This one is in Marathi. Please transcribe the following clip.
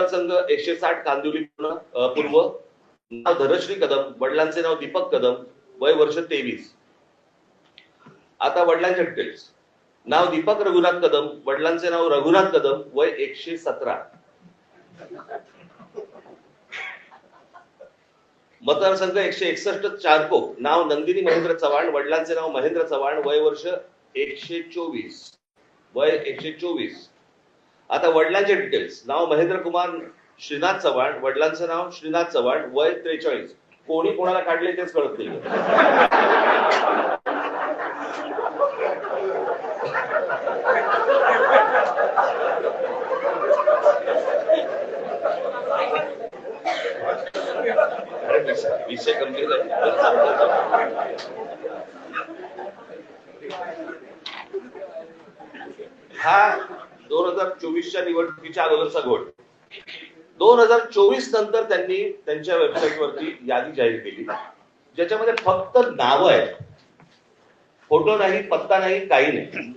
मतदारसंघ एकशे साठ कांदिवली पूर्ण, पूर्व. नाव धनश्री कदम वडिलांचे नाव दीपक कदम वय वर्ष तेवीस. आता वडिलांचे डिटेल्स नाव दीपक रघुनाथ कदम वडिलांचे नाव रघुनाथ कदम वय एकशे सतरा. मतदारसंघ एकशे एकसष्ट चारकोप. नाव नंदिनी महेंद्र चव्हाण वडिलांचे नाव महेंद्र चव्हाण वय वर्ष एकशे चोवीस. वय एकशे चोवीस. आता वडिलांचे डिटेल्स नाव महेंद्र कुमार श्रीनाथ चव्हाण. वडिलांचं नाव श्रीनाथ चव्हाण. वय त्रेचाळीस. कोणी कोणाला काढले तेच कळत नाही विषय गंभीर आहे. हा दोन हजार चोवीसच्या निवडणुकीच्या अगोदरचा घोट दोन हजार चोवीस नंतर त्यांनी त्यांच्या वेबसाईटवरती यादी जाहीर केली. ज्याच्यामध्ये फक्त नावं आहेत. फोटो नाही पत्ता नाही काही नाही.